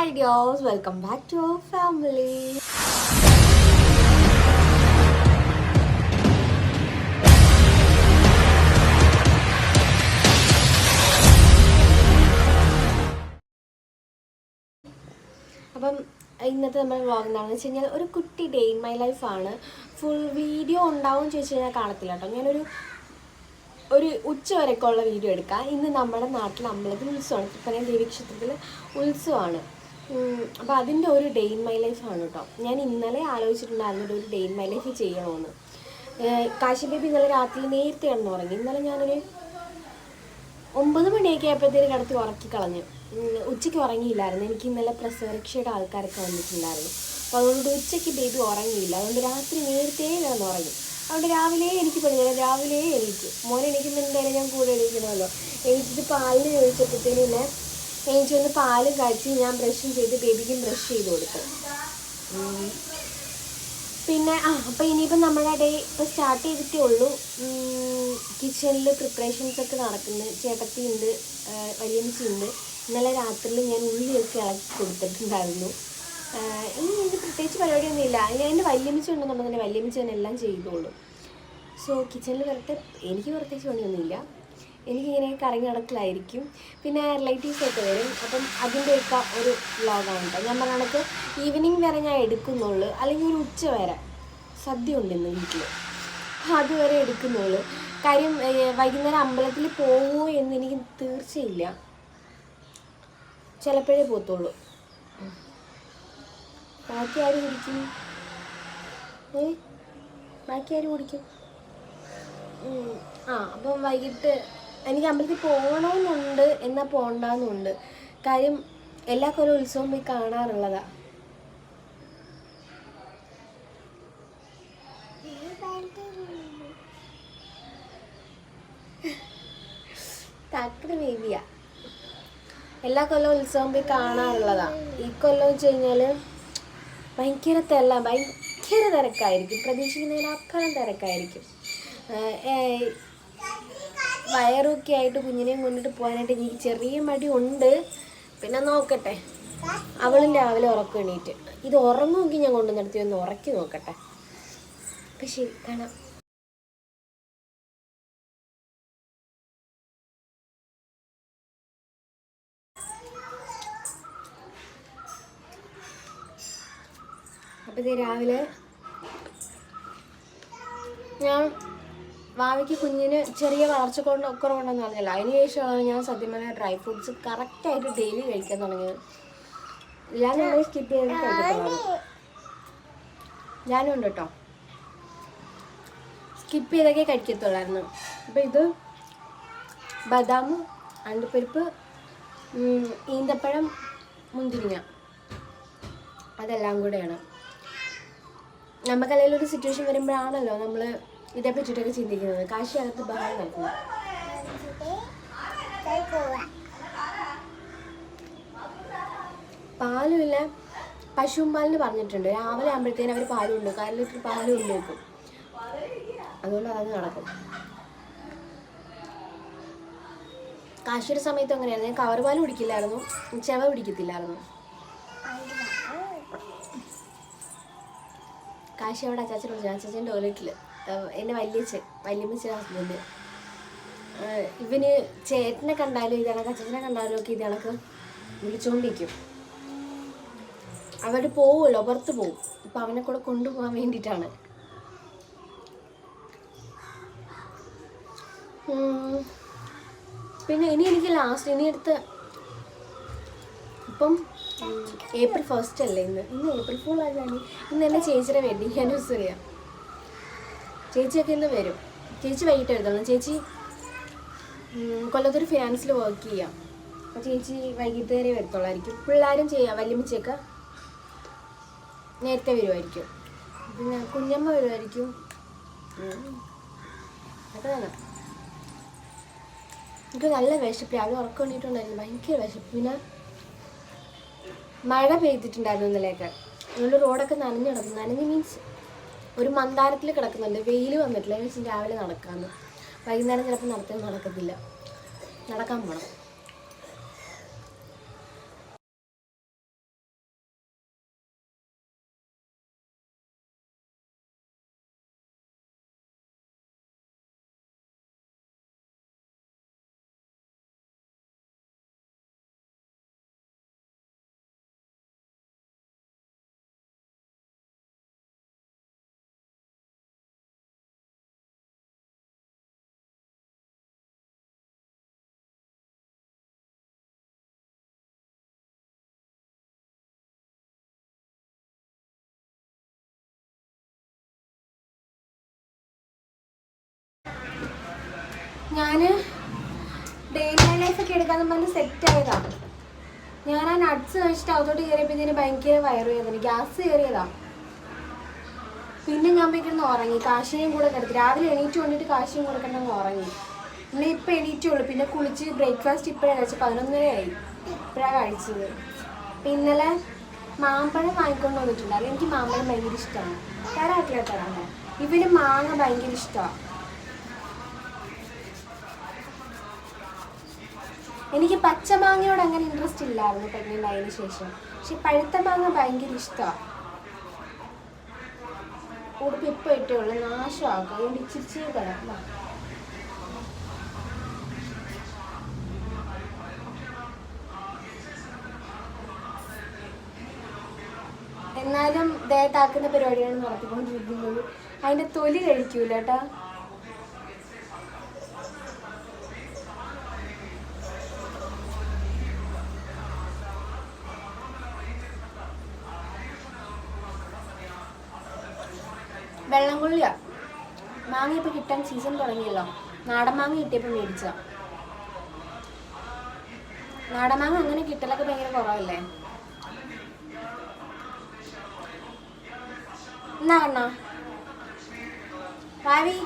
Hi welcome back to family അപ്പം ഇന്നത്തെ നമ്മുടെ വ്ളോഗ് എന്താണെന്ന് വെച്ച് കഴിഞ്ഞാൽ ഒരു കുട്ടി ഡേ ഇൻ മൈ ലൈഫാണ് ഫുൾ വീഡിയോ ഉണ്ടാവും ചോദിച്ചു കഴിഞ്ഞാൽ കാണത്തില്ല കേട്ടോ. ഞാനൊരു ഒരു ഉച്ച വരെയൊക്കെ ഉള്ള വീഡിയോ എടുക്കാം. ഇന്ന് നമ്മുടെ നാട്ടിൽ അമ്പലത്തിൽ ഉത്സവമാണ്. തൃപ്പനയം ദേവീക്ഷേത്രത്തിൽ ഉത്സവമാണ്. അപ്പോൾ അതിന്റെ ഒരു ഡേ ഇൻ മൈ ലൈഫാണ് കേട്ടോ ഞാൻ ഇന്നലെ ആലോചിച്ചിട്ടുണ്ടായിരുന്നു ഒരു ഡേ ഇൻ മൈ ലൈഫ് ചെയ്യണമെന്ന് കാശി ബേബി ഇന്നലെ രാത്രി നേരത്തെ കിടന്ന് ഉറങ്ങി. ഇന്നലെ ഞാനൊരു ഒമ്പത് മണിയൊക്കെ ആയപ്പോഴത്തേക്ക് കിടത്തി ഉറക്കി കളഞ്ഞു. ഉച്ചയ്ക്ക് ഉറങ്ങിയില്ലായിരുന്നു. എനിക്ക് ഇന്നലെ പ്രസവരക്ഷയുടെ ആൾക്കാരൊക്കെ വന്നിട്ടുണ്ടായിരുന്നു. അപ്പോൾ അതുകൊണ്ട് ഉച്ചയ്ക്ക് ബേബി ഉറങ്ങിയില്ല. അതുകൊണ്ട് രാത്രി നേരത്തെ കിടന്ന് ഉറങ്ങി. അതുകൊണ്ട് രാവിലെ എനിക്ക് പഠിക്കണം രാവിലെ എനിക്ക് മോനെ എന്തായാലും ഞാൻ കൂടെ എണീക്കണമല്ലോ. എണീറ്റിട്ട് പാലിന് ചോദിച്ചപ്പോഴത്തേന് പിന്നെ ഒന്ന് പാലും കഴിച്ച് ഞാൻ ബ്രഷും ചെയ്ത് ബേബിക്കും ബ്രഷ് ചെയ്ത് കൊടുത്തു. പിന്നെ ആ അപ്പോൾ ഇനിയിപ്പം നമ്മുടെ ഡേ ഇപ്പോൾ സ്റ്റാർട്ട് ചെയ്തിട്ടേ ഉള്ളൂ. കിച്ചണിൽ പ്രിപ്പറേഷൻസ് ഒക്കെ നടക്കുന്നു ചേട്ടത്തി ഉണ്ട് വലിയമ്മച്ചി ഉണ്ട്. ഇന്നലെ രാത്രിയിൽ ഞാൻ ഉള്ളിയൊക്കെ ഇളക്കി കൊടുത്തിട്ടുണ്ടായിരുന്നു. ഇനി എനിക്ക് പ്രത്യേകിച്ച് പരിപാടിയൊന്നും ഇല്ല ഞാൻ എന്റെ വല്യമ്മച്ചി ഉണ്ടെന്നുണ്ടെങ്കിൽ വല്യമ്മച്ചി തന്നെ എല്ലാം ചെയ്തോളൂ. സോ കിച്ചണിൽ വരട്ടെ എനിക്ക് പ്രത്യേകിച്ച് പണിയൊന്നുമില്ല. എനിക്കിങ്ങനെ കറങ്ങി നടക്കലായിരിക്കും. പിന്നെ റിലേറ്റീവ്സ് ഒക്കെ വരും. അപ്പം അതിന്റെ അതിന്റെയൊക്കെ ഒരു വ്ളോഗാണ് കേട്ടോ ഞാൻ പറഞ്ഞ ഈവനിങ് വരെ ഞാൻ എടുക്കുന്നുള്ളൂ. അല്ലെങ്കിൽ ഒരു ഉച്ച വരെ. സദ്യ ഉണ്ട് ഇന്ന് വീട്ടിൽ അതുവരെ എടുക്കുന്നുള്ളൂ. കാര്യം വൈകുന്നേരം അമ്പലത്തിൽ പോവുമോ എന്ന് എനിക്ക് തീർച്ചയില്ല. ചിലപ്പോഴേ പോത്തുള്ളൂ ബാക്കി ആര് കുടിക്കും? ഏ? ബാക്കി ആര് കുടിക്കും? ആ അപ്പം വൈകിട്ട് എനിക്ക് അമ്പലത്തിൽ പോകണമെന്നുണ്ട് എന്നാൽ പോകണ്ടെന്നുണ്ട് കാര്യം എല്ലാ കൊല്ലം ഉത്സവം പോയി കാണാറുള്ളതാ തക്കട് ബേബിയാ എല്ലാ കൊല്ലവും ഉത്സവം പോയി കാണാറുള്ളതാ. ഈ കൊല്ലം വെച്ച് കഴിഞ്ഞാൽ ഭയങ്കര തെല്ല ഭയങ്കര തിരക്കായിരിക്കും. പ്രതീക്ഷിക്കുന്നതിനപ്പുറം തിരക്കായിരിക്കും. വയറൊക്കെ ആയിട്ട് കുഞ്ഞിനെയും കൊണ്ടിട്ട് പോകാനായിട്ട് എനിക്ക് ചെറിയ മടി ഉണ്ട്. പിന്നെ നോക്കട്ടെ. അവളും രാവിലെ ഉറക്കം എണീറ്റ്. ഇത് ഉറങ്ങുമെങ്കിൽ ഞാൻ കൊണ്ടു നിർത്തി ഒന്ന് ഉറക്കി നോക്കട്ടെ. അപ്പം ശരി കാണാം. അപ്പം ഇത് രാവിലെ ഞാൻ വാവയ്ക്ക് കുഞ്ഞിന് ചെറിയ വളർച്ച കൊണ്ട് കുറവുണ്ടെന്ന് പറഞ്ഞല്ലോ. അതിന് ശേഷമാണ് ഞാൻ സത്യം പറഞ്ഞാൽ ഡ്രൈ ഫ്രൂട്ട്സ് കറക്റ്റായിട്ട് ഡെയിലി കഴിക്കാൻ തുടങ്ങിയത്. ഞാൻ ഞങ്ങൾ സ്കിപ്പ് ചെയ്ത് ഞാനും ഉണ്ട് കേട്ടോ സ്കിപ്പ് ചെയ്തൊക്കെ കഴിക്കത്തുള്ളായിരുന്നു. അപ്പം ഇത് ബദാം അണ്ടിപ്പരിപ്പ് ഈന്തപ്പഴം മുന്തിരിങ്ങ. അതെല്ലാം കൂടെയാണ്. നമുക്കല്ലെങ്കിൽ ഒരു സിറ്റുവേഷൻ വരുമ്പോഴാണല്ലോ നമ്മൾ ഇതേ പറ്റിട്ടൊക്കെ ചിന്തിക്കുന്നത്. കാശി അകത്ത് ബഹളം നൽകുന്നു പാലുമില്ല. പശുവും പാലിന് പറഞ്ഞിട്ടുണ്ട്. രാവിലെ ആകുമ്പോഴത്തേനും അവർ പാലും ഉണ്ട് കാലിൽ ലിറ്റർ പാലും വെക്കും അതുകൊണ്ട് അതങ്ങ് നടക്കും. കാശിയുടെ സമയത്ത് അങ്ങനെയായിരുന്നു. ഞാൻ കവർ പാൽ കുടിക്കില്ലായിരുന്നു. ചെവ പിടിക്കത്തില്ലായിരുന്നു. കാശി അവിടെ അച്ചാച്ചൻ അച്ചാച്ചൻ ടോയ്ലറ്റിൽ എന്റെ വല്യച്ഛൻ വല്യമ്മച്ചൻ ഹസ്ബൻഡ് ഇവന് ചേട്ടനെ കണ്ടാലും ഇത് കണക്ക് അച്ഛനെ കണ്ടാലും ഒക്കെ ഇത് കണക്ക് വിളിച്ചുകൊണ്ടിരിക്കും അവിടെ പോവുമല്ലോ പുറത്ത് പോവും. ഇപ്പം അവനെ കൂടെ കൊണ്ടുപോകാൻ വേണ്ടിയിട്ടാണ്. പിന്നെ ഇനി എനിക്ക് ലാസ്റ്റ് ഇനി അടുത്ത് ഇപ്പം ഏപ്രിൽ ഫസ്റ്റ് അല്ലേ ഇന്ന്? ഇന്ന് ഏപ്രിൽ ഫുൾ ആയതാണ്. ഇന്ന് എന്റെ ചേച്ചിയുടെ വെഡിങ് ആനിവേഴ്സറിയാണ് ചേച്ചിയൊക്കെ ഇന്ന് വരും. ചേച്ചി വൈകിട്ട് എഴുതണം ചേച്ചി കൊല്ലത്തൊരു ഫിനാൻസിൽ വർക്ക് ചെയ്യാം. അപ്പോൾ ചേച്ചി വൈകിട്ട് വരെ വരത്തുള്ളായിരിക്കും. പിള്ളേരും ചെയ്യാം. വല്യമ്മച്ചൊക്കെ നേരത്തെ വരുമായിരിക്കും പിന്നെ കുഞ്ഞമ്മ വരുമായിരിക്കും. അതൊക്കെ എനിക്ക് നല്ല വിശപ്പ്. രാവിലെ ഉറക്കം വേണ്ടിയിട്ടുണ്ടായിരുന്നു ഭയങ്കര വിശപ്പ്. പിന്നെ മഴ പെയ്തിട്ടുണ്ടായിരുന്നു ഇന്നലെയൊക്കെ. അതുകൊണ്ട് റോഡൊക്കെ നനഞ്ഞു കിടക്കും നനഞ്ഞ് മീൻസ് ഒരു മന്ദാരത്തിൽ കിടക്കുന്നുണ്ട്. വെയിൽ വന്നിട്ടില്ല. മീൻസ് രാവിലെ നടക്കാമെന്ന് വൈകുന്നേരം ചിലപ്പോൾ നടത്താൻ നടക്കത്തില്ല. നടക്കാൻ പോകണം ഞാൻ ഡെയിലി ലൈഫൊക്കെ എടുക്കാന്ന് പറഞ്ഞ് ആയതാ. ഞാൻ ആ നട്ട്സ് കഴിച്ചിട്ട് അകത്തോട്ട് ഇതിന് ഭയങ്കര വയറുവേദന ഗ്യാസ് കയറിയതാ പിന്നെ ഞാൻ പോയി കിടന്ന് ഉറങ്ങി കാശിനെയും കൂടെ കിടത്തി. രാവിലെ എണീറ്റ് കൊണ്ടിട്ട് കാശിയും കൂടെ ഉറങ്ങി. പിന്നെ ഇപ്പം എണീറ്റുള്ളൂ പിന്നെ കുളിച്ച് ബ്രേക്ക്ഫാസ്റ്റ് ഇപ്പോഴാണ് കഴിച്ചത്. പതിനൊന്നരയായി ഇപ്പോഴാണ് കഴിച്ചത്. പിന്നെ ഇന്നലെ മാമ്പഴം വാങ്ങിക്കൊണ്ട് വന്നിട്ടുണ്ട് അത് എനിക്ക് മാമ്പഴം ഭയങ്കര ഇഷ്ടമാണ് തരാട്ടില്ല തരാം. ഇവന് മാങ്ങ ഭയങ്കര ഇഷ്ടമാണ് എനിക്ക് പച്ചമാങ്ങയോട് അങ്ങനെ ഇൻട്രസ്റ്റ് ഇല്ലായിരുന്നു പ്രഗ്നന്റ് ആയതിനു ശേഷം. പക്ഷെ പഴുത്ത മാങ്ങ ഭയങ്കര ഇഷ്ടമാണ് ഉടുപ്പ് ഇപ്പം ഇട്ടേ ഉള്ളൂ. നാശമാക്കും അതുകൊണ്ട് ഇച്ചിരി വാ. എന്നാലും ദേഹത്താക്കുന്ന പരിപാടിയാണ് നടത്തിക്കൊണ്ടിരിക്കുന്നത്. അതിന്റെ തൊലി കഴിക്കൂല കേട്ടാ. വെള്ളം കൊള്ളിയാ മാങ്ങ ഇപ്പൊ കിട്ടാൻ സീസൺ തുടങ്ങിയല്ലോ. നാടൻ മാങ്ങ കിട്ടിയപ്പോ മേടിച്ച. നാടൻ മാങ്ങ അങ്ങനെ കിട്ടലൊക്കെ ഭയങ്കര കുറവല്ലേ? എന്നാ കണ്ണാ? ഭാവി?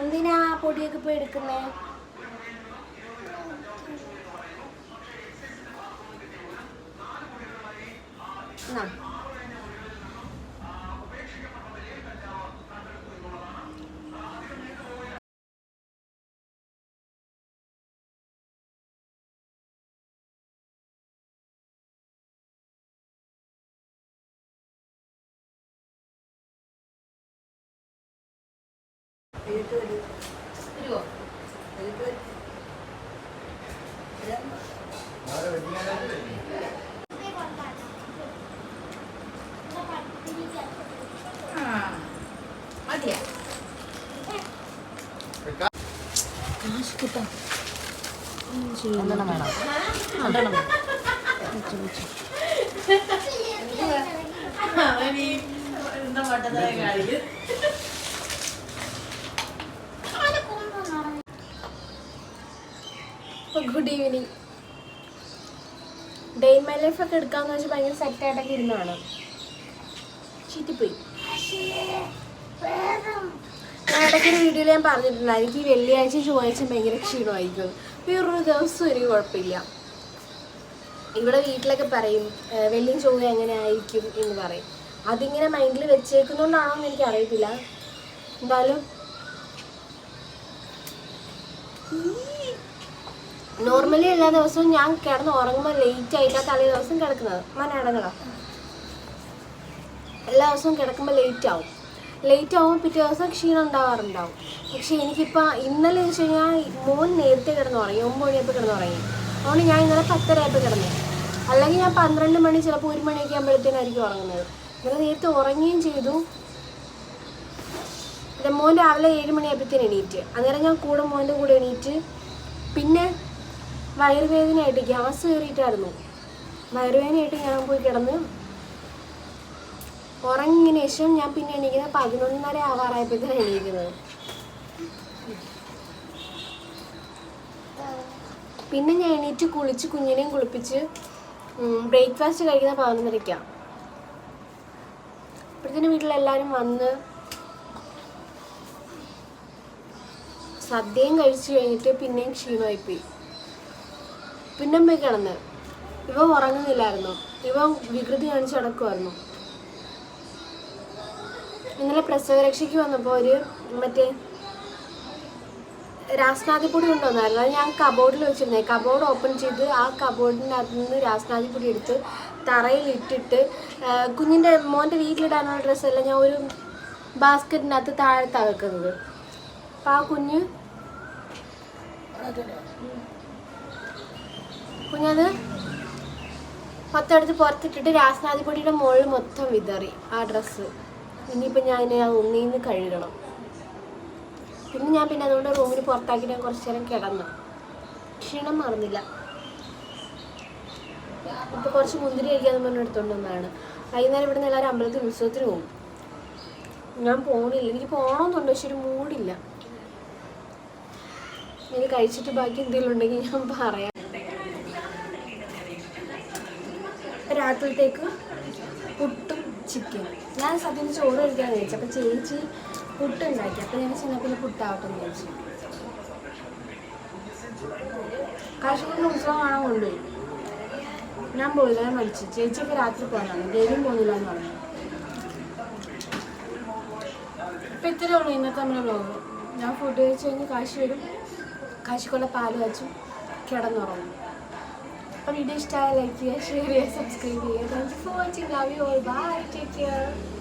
എന്തിനാ പൊടിയൊക്കെ പോയി എടുക്കുന്നേ? രണ്ടെണ്ണം വേണം രണ്ടെണ്ണം വേണം. എന്താ പട്ടത്തായ good evening day in my life ഒക്കെ എടുക്കാന്ന് വെച്ചാൽ ഭയങ്കര സെറ്റ് ആയിട്ടൊക്കെ ഇരുന്നാണ്. ചീറ്റിപ്പോയി. ഞാൻ ഇടയ്ക്കൊരു വീഡിയോയിൽ ഞാൻ പറഞ്ഞിട്ടുണ്ട്. എനിക്ക് ഈ വെള്ളിയാഴ്ച ചൊവ്വാഴ്ച ഭയങ്കര ക്ഷീണമായിരിക്കും. വേറൊരു ദിവസം എനിക്ക് കുഴപ്പമില്ല. ഇവിടെ വീട്ടിലൊക്കെ പറയും "ഏഹ് വെള്ളിയും ചൊവ്വ എങ്ങനെ ആയിരിക്കും? എന്ന് പറയും. അതിങ്ങനെ മൈൻഡിൽ വെച്ചേക്കുന്നോണ്ടാണോ എന്ന് എനിക്ക് അറിയത്തില്ല എന്തായാലും നോർമലി എല്ലാ ദിവസവും ഞാൻ കിടന്ന് ഉറങ്ങുമ്പോൾ ലേറ്റ് ആയിട്ടാ തലേ ദിവസം കിടക്കുന്നത്. മനടങ്ങളാ എല്ലാ ദിവസവും കിടക്കുമ്പോൾ ലേറ്റ് ആവും. ലേറ്റ് ആവുമ്പോൾ പിറ്റേ ദിവസം ക്ഷീണം ഉണ്ടാവാറുണ്ടാവും. പക്ഷെ എനിക്കിപ്പോൾ ഇന്നലെ വെച്ച് കഴിഞ്ഞാൽ മോൻ നേരത്തെ കിടന്ന് ഉറങ്ങി. ഒമ്പത് മണിയപ്പോൾ കിടന്ന് ഉറങ്ങി. അതുകൊണ്ട് ഞാൻ ഇന്നലെ പത്തരയപ്പോൾ കിടന്നു. അല്ലെങ്കിൽ ഞാൻ പന്ത്രണ്ട് മണി ചിലപ്പോൾ ഒരു മണിയൊക്കെ ആകുമ്പോഴത്തേനായിരിക്കും ഉറങ്ങുന്നത്. ഇന്നലെ നേരത്തെ ഉറങ്ങുകയും ചെയ്തു. മോൻ രാവിലെ ഏഴ് മണിയായപ്പോഴത്തേന് എണീറ്റ്. അന്നേരം ഞാൻ കൂടെ മോന്റെ കൂടെ എണീറ്റ്. പിന്നെ വയറുവേദനയായിട്ട് ഗ്യാസ് കയറിയിട്ടായിരുന്നു. വയറുവേദനയായിട്ട് ഞാൻ പോയി കിടന്ന് ഉറങ്ങിയതിന് ശേഷം ഞാൻ പിന്നെ എണീക്കുന്നത് പതിനൊന്നര ആവാറായപ്പോഴത്തേനാണ് എണീക്കുന്നത്. പിന്നെ ഞാൻ എണീറ്റ് കുളിച്ച് കുഞ്ഞിനെയും കുളിപ്പിച്ച് ബ്രേക്ക്ഫാസ്റ്റ് കഴിക്കുന്ന പതിനൊന്നരയ്ക്കാണ് അപ്പോഴത്തേനും വീട്ടിലെല്ലാവരും വന്ന് സദ്യയും കഴിച്ചു കഴിഞ്ഞിട്ട് പിന്നെയും ക്ഷീണമായിപ്പോയി പിന്നെ പോയി കിടന്ന്. ഇവ ഉറങ്ങുന്നില്ലായിരുന്നു. ഇവ വികൃതി കാണിച്ച് നടക്കുമായിരുന്നു ഇന്നലെ പ്രസവരക്ഷയ്ക്ക് വന്നപ്പോൾ ഒരു മറ്റേ രാസ്നാദിപ്പൊടി കൊണ്ടുവന്നായിരുന്നു. അത് ഞാൻ കബോർഡിൽ വെച്ചിരുന്നേ. കബോർഡ് ഓപ്പൺ ചെയ്ത് ആ കബോർഡിന്റെ അകത്തു നിന്ന് രാസ്നാദിപ്പൊടി എടുത്ത് തറയിൽ ഇട്ടിട്ട് കുഞ്ഞിന്റെ മോന്റെ വീട്ടിലിടാനുള്ള ഡ്രസ്സെല്ലാം ഞാൻ ഒരു ബാസ്ക്കറ്റിന്റെ അകത്ത് താഴത്താണ് വെക്കുന്നത്. അപ്പോൾ ആ കുഞ്ഞ് കുഞ്ഞത് മൊത്തം എടുത്ത് പുറത്തിട്ടിട്ട് രാസ്നാദിപ്പൊടിയുടെ മുകളിൽ മൊത്തം വിതറി ആ ഡ്രസ്സ്. ഇനിയിപ്പോൾ ഞാൻ ആ ഉണ്ണിന്ന് കഴുകണം. പിന്നെ ഞാൻ പിന്നെ അതുകൊണ്ട് റൂമിൽ പുറത്താക്കി ഞാൻ കുറച്ച് നേരം കിടന്നു. ക്ഷീണം മറന്നില്ല. ഇപ്പോൾ കുറച്ച് മുന്തിരി കഴിക്കാന്ന് പറഞ്ഞ് എടുത്തോണ്ട് വന്നതാണ്. വൈകുന്നേരം ഇവിടെ നിന്ന് എല്ലാവരും അമ്പലത്തിൽ ഉത്സവത്തിന് പോകും. ഞാൻ പോകണില്ല എനിക്ക് പോകണമെന്നുണ്ട് പക്ഷെ ഒരു മൂടില്ല. ഇനി കഴിച്ചിട്ട് ബാക്കി എന്തെങ്കിലും ഉണ്ടെങ്കിൽ ഞാൻ പറയാം. രാത്രിത്തേക്ക് പുട്ടും ചിക്കൻ ഞാൻ സത്യം ചോറ് കഴിക്കാൻ കഴിച്ചു അപ്പം ചേച്ചി പുട്ട് ഉണ്ടാക്കി അപ്പം ഞാൻ ചെന്നാൽ പിന്നെ പുട്ടാവട്ടെ എന്ന് ചോദിച്ചു കാശ്മീരിന്റെ ഉത്സവം കാണാൻ കൊണ്ടുപോയി ഞാൻ പോയില്ല മരിച്ചു. ചേച്ചിയൊക്കെ രാത്രി പോകുന്നതാണ് ദേവിയും പോകുന്നില്ല എന്ന് പറഞ്ഞു. ഇപ്പം ഇത്രയേ ഉള്ളൂ. ഇന്നത്തെ നമ്മുടെ ബ്ലോഗ് ഞാൻ ഫുഡ് കഴിച്ച് കഴിഞ്ഞ് കാശി വരും. കാശിക്കുള്ള പാൽ വെച്ചും കിടന്നുറങ്ങും. और ईडी स्टाइल लाइक किया शेयर किया सब्सक्राइब किया thank you for watching love you all bye take care